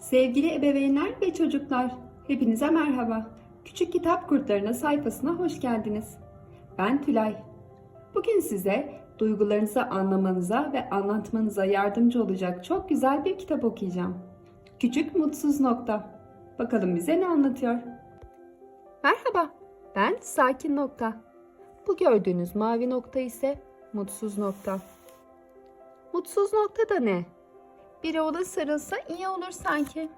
Sevgili ebeveynler ve çocuklar, hepinize merhaba. Küçük Kitap Kurtlarına sayfasına hoş geldiniz. Ben Tülay. Bugün size duygularınızı anlamanıza ve anlatmanıza yardımcı olacak çok güzel bir kitap okuyacağım. Küçük Mutsuz Nokta. Bakalım bize ne anlatıyor? Merhaba, ben Sakin Nokta. Bu gördüğünüz mavi nokta ise Mutsuz Nokta. Mutsuz nokta da ne? Biri ona sarılsa iyi olur sanki.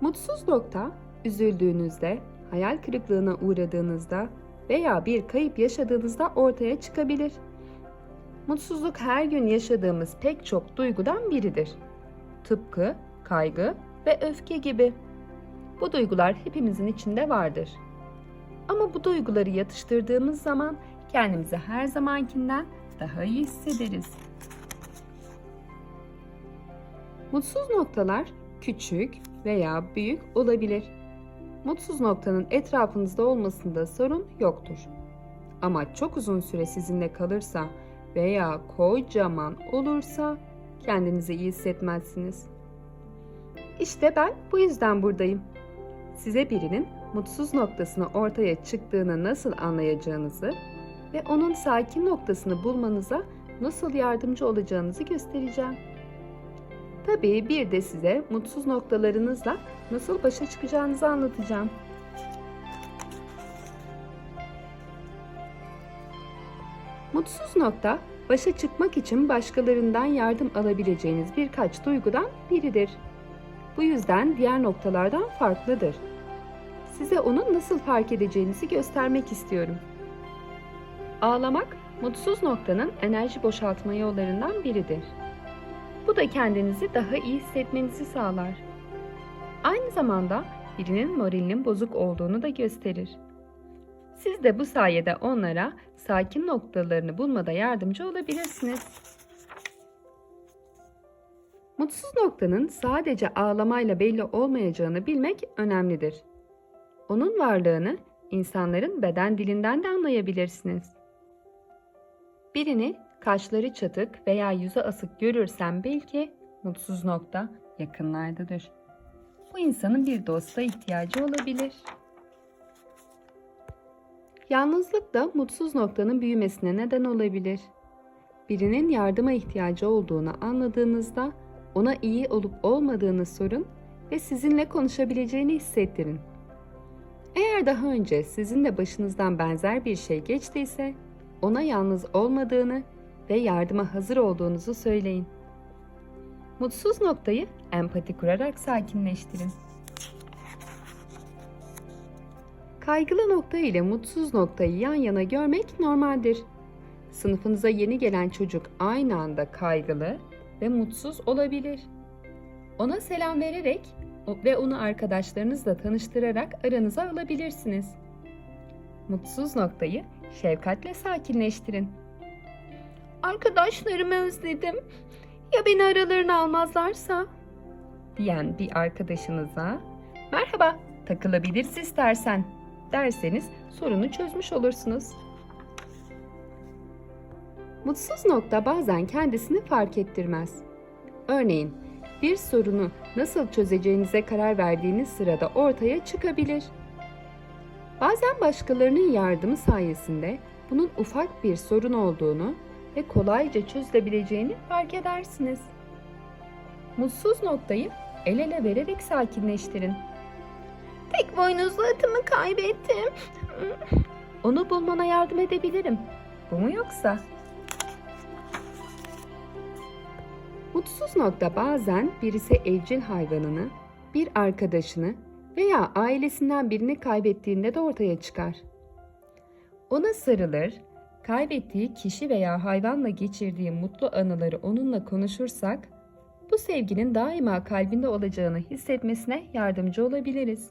Mutsuz nokta, üzüldüğünüzde, hayal kırıklığına uğradığınızda veya bir kayıp yaşadığınızda ortaya çıkabilir. Mutsuzluk her gün yaşadığımız pek çok duygudan biridir. Tıpkı kaygı ve öfke gibi. Bu duygular hepimizin içinde vardır. Ama bu duyguları yatıştırdığımız zaman kendimizi her zamankinden daha iyi hissederiz. Mutsuz noktalar küçük veya büyük olabilir. Mutsuz noktanın etrafınızda olmasında sorun yoktur. Ama çok uzun süre sizinle kalırsa veya kocaman olursa kendinizi iyi hissetmezsiniz. İşte ben bu yüzden buradayım. Size birinin mutsuz noktasını ortaya çıktığını nasıl anlayacağınızı ve onun sakin noktasını bulmanıza nasıl yardımcı olacağınızı göstereceğim. Tabii bir de size mutsuz noktalarınızla nasıl başa çıkacağınızı anlatacağım. Mutsuz nokta, başa çıkmak için başkalarından yardım alabileceğiniz birkaç duygudan biridir. Bu yüzden diğer noktalardan farklıdır. Size onu nasıl fark edeceğinizi göstermek istiyorum. Ağlamak, mutsuz noktanın enerji boşaltma yollarından biridir. Bu da kendinizi daha iyi hissetmenizi sağlar. Aynı zamanda birinin moralinin bozuk olduğunu da gösterir. Siz de bu sayede onlara sakin noktalarını bulmada yardımcı olabilirsiniz. Mutsuz noktanın sadece ağlamayla belli olmayacağını bilmek önemlidir. Onun varlığını insanların beden dilinden de anlayabilirsiniz. Birini kaşları çatık veya yüzü asık görürsen bil ki mutsuz nokta yakınlardadır. Bu insanın bir dosta ihtiyacı olabilir. Yalnızlık da mutsuz noktanın büyümesine neden olabilir. Birinin yardıma ihtiyacı olduğunu anladığınızda ona iyi olup olmadığını sorun ve sizinle konuşabileceğini hissettirin. Eğer daha önce sizin de başınızdan benzer bir şey geçtiyse ona yalnız olmadığını ve yardıma hazır olduğunuzu söyleyin. Mutsuz noktayı empati kurarak sakinleştirin. Kaygılı nokta ile mutsuz noktayı yan yana görmek normaldir. Sınıfınıza yeni gelen çocuk aynı anda kaygılı ve mutsuz olabilir. Ona selam vererek ve onu arkadaşlarınızla tanıştırarak aranıza alabilirsiniz. Mutsuz noktayı şefkatle sakinleştirin. Arkadaşlarımı özledim. Ya beni aralarına almazlarsa? diyen bir arkadaşınıza merhaba takılabilirsin istersen derseniz sorunu çözmüş olursunuz. Mutsuz nokta bazen kendisini fark ettirmez. Örneğin bir sorunu nasıl çözeceğinize karar verdiğiniz sırada ortaya çıkabilir. Bazen başkalarının yardımı sayesinde bunun ufak bir sorun olduğunu ve kolayca çözülebileceğini fark edersiniz. Mutsuz noktayı el ele vererek sakinleştirin. Tek boynuzlu atımı kaybettim. Onu bulmana yardım edebilirim. Bu mu yoksa? Mutsuz nokta bazen birisi evcil hayvanını, bir arkadaşını veya ailesinden birini kaybettiğinde de ortaya çıkar. Ona sarılır, kaybettiği kişi veya hayvanla geçirdiği mutlu anıları onunla konuşursak, bu sevginin daima kalbinde olacağını hissetmesine yardımcı olabiliriz.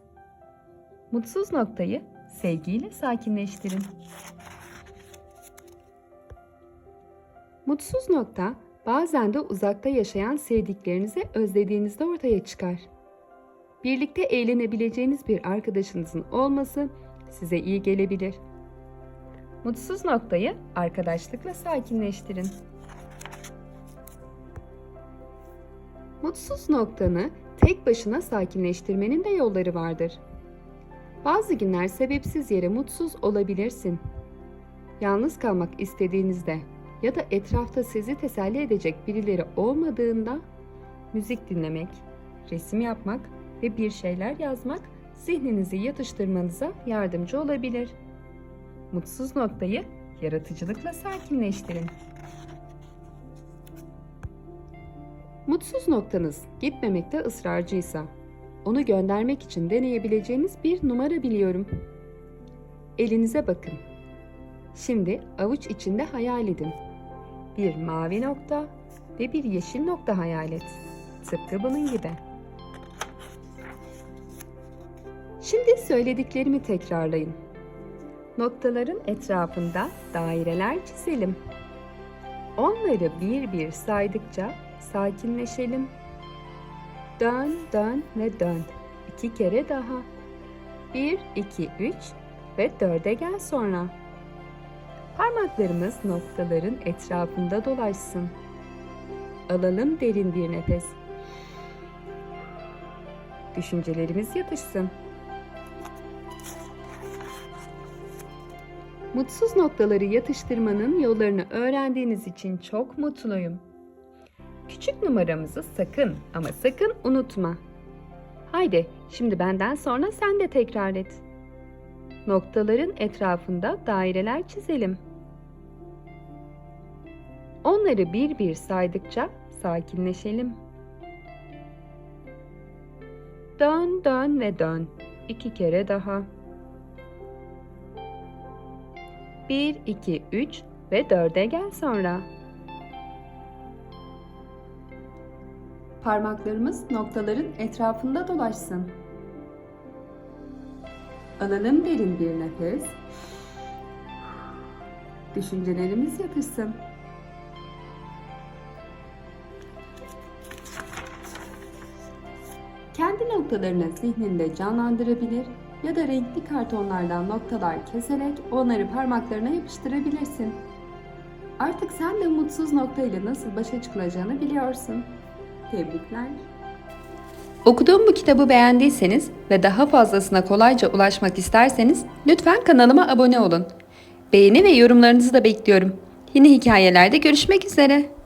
Mutsuz noktayı sevgiyle sakinleştirin. Mutsuz nokta bazen de uzakta yaşayan sevdiklerinizi özlediğinizde ortaya çıkar. Birlikte eğlenebileceğiniz bir arkadaşınızın olması size iyi gelebilir. Mutsuz noktayı arkadaşlıkla sakinleştirin. Mutsuz noktanı tek başına sakinleştirmenin de yolları vardır. Bazı günler sebepsiz yere mutsuz olabilirsin. Yalnız kalmak istediğinizde ya da etrafta sizi teselli edecek birileri olmadığında müzik dinlemek, resim yapmak ve bir şeyler yazmak zihninizi yatıştırmanıza yardımcı olabilir. Mutsuz noktayı yaratıcılıkla sakinleştirin. Mutsuz noktanız gitmemekte ısrarcıysa, onu göndermek için deneyebileceğiniz bir numara biliyorum. Elinize bakın. Şimdi avuç içinde hayal edin. Bir mavi nokta ve bir yeşil nokta hayal et. Tıpkı bunun gibi. Şimdi söylediklerimi tekrarlayın. Noktaların etrafında daireler çizelim. Onları bir bir saydıkça sakinleşelim. Dön, dön ve dön. İki kere daha. Bir, iki, üç ve dörde gel sonra. Parmaklarımız noktaların etrafında dolaşsın. Alalım derin bir nefes. Düşüncelerimiz yatışsın. Mutsuz noktaları yatıştırmanın yollarını öğrendiğiniz için çok mutluyum. Küçük numaramızı sakın ama sakın unutma. Haydi şimdi benden sonra sen de tekrar et. Noktaların etrafında daireler çizelim. Onları bir bir saydıkça sakinleşelim. Dön dön ve dön. İki kere daha. 1, 2, 3 ve 4'e gel sonra. Parmaklarımız noktaların etrafında dolaşsın. Alalım derin bir nefes. Düşüncelerimiz yatışsın. Kendi noktalarını zihninde canlandırabilir ya da renkli kartonlardan noktalar keserek onları parmaklarına yapıştırabilirsin. Artık sen de mutsuz noktayla nasıl başa çıkılacağını biliyorsun. Tebrikler. Okuduğum bu kitabı beğendiyseniz ve daha fazlasına kolayca ulaşmak isterseniz lütfen kanalıma abone olun. Beğeni ve yorumlarınızı da bekliyorum. Yeni hikayelerde görüşmek üzere.